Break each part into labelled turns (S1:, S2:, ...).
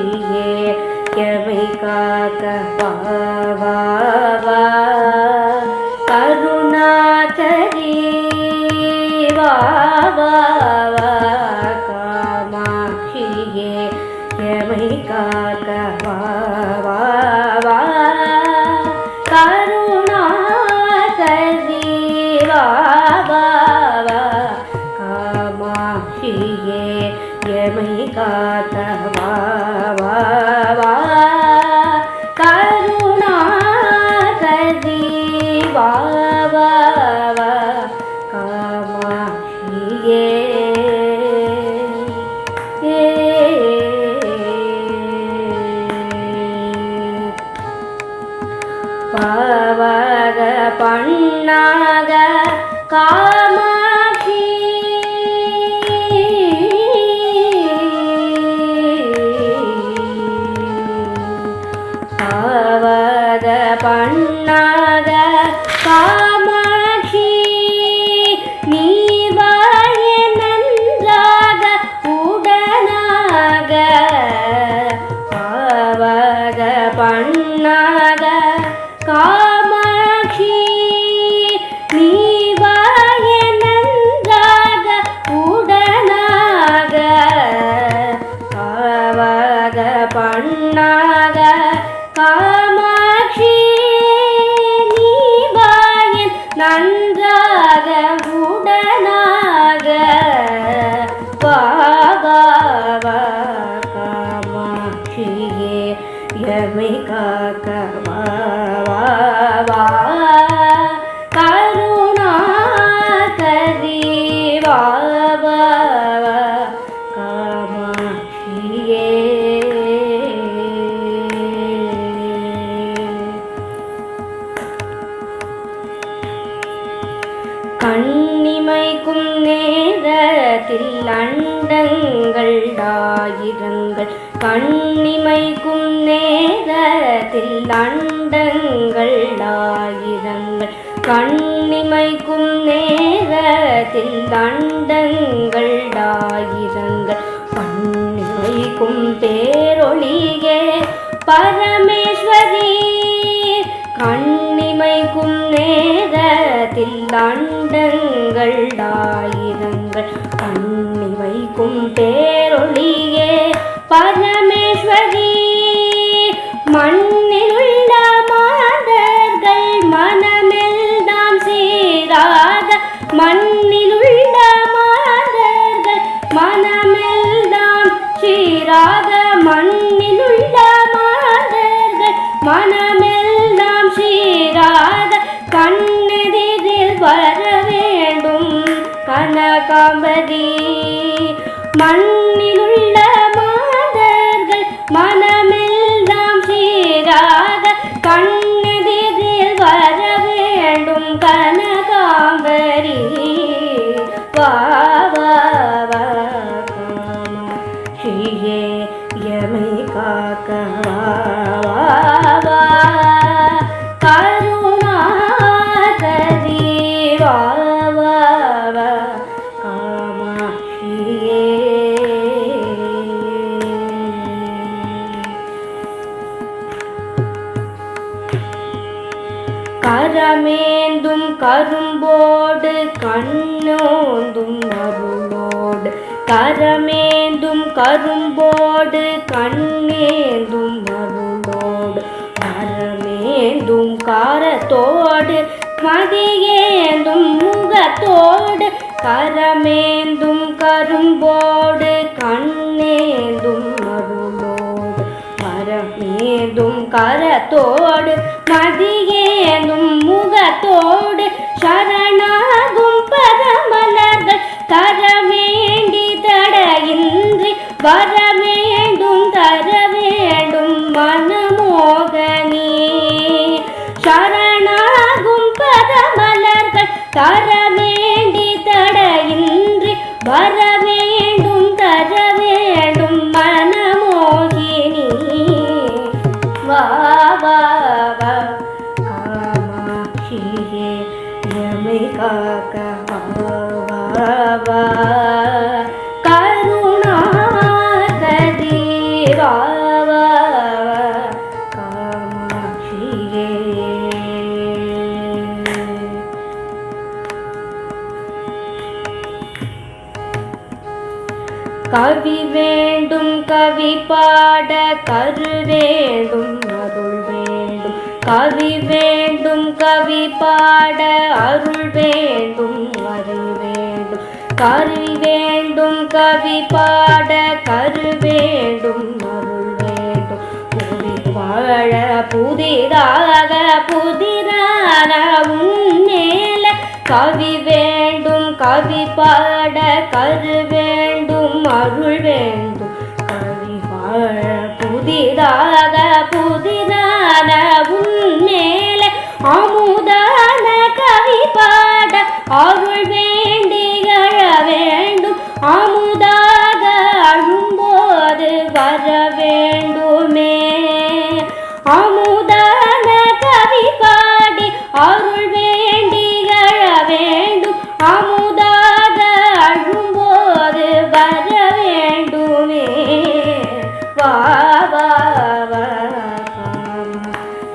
S1: காமாட்சியே எமை காக்க வா. கருணாகரி வா காமாட்சியே எமை காக்க எமை காக்க வா வா வா வா வா வா பாவக பண்ணாக கா கண்ணிமைக்கும் நேரத்தில் அண்டங்கள் ஆயிரங்கள் கண்ணிமைக்கும் நேரத்தில் அண்டங்கள் ஆயிரங்கள் கண்ணிமைக்கும் நேரத்தில் அண்டங்கள் ஆயிரங்கள் பண்ணிமைக்கும் தேரொளியே பரமேஸ்வரி. கண்ணிமைக்கும் நேர நேரத்தில் அண்டங்கள் ஆயிரங்கள் கண்ணி வைக்கும் பேரொழியே பரமேஸ்வரி கனகாம்பதி மண் கரமேந்தும் கரும்போடு கண்ணோந்தும் அருளோடு கரமேந்தும் கரும்போடு கண்ணேந்தும் அருளோடு கரமேந்தும் காரத்தோடு மதியேந்தும் முகத்தோடு. கரமேந்தும் கரும்போடு கண்ணேந்தும் அருளோடு மரம் ஏதும் கரத்தோடு மதியேதும் முகத்தோடு சரணாகும் பதமலர்கள் தர வேண்டி தடையின்றி வர வேண்டும் தர வேண்டும் மனமோகனே. சரணாகும் பதமலர்கள் தர கவி வேண்டும் கவி பாட கரு வேண்டும் அருள் வேண்டும். கவி வேண்டும் கவி பாட அருள் வேண்டும் அருள் வேண்டும். கவி வேண்டும் கவி பாட கரு வேண்டும் வேண்டும் புதிர் புதிதாக புதிரான உன்னேல கவி வேண்டும் கவி பாட கரு வேண்டும் அருள் வேண்டும். கவி பாட புதிதாக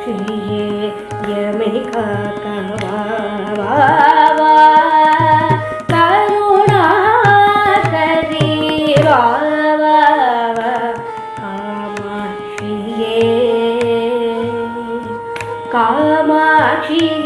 S1: ஸ்ரீயே யமை காக்க கருணாகரி காமாட்சியே காமாட்சியே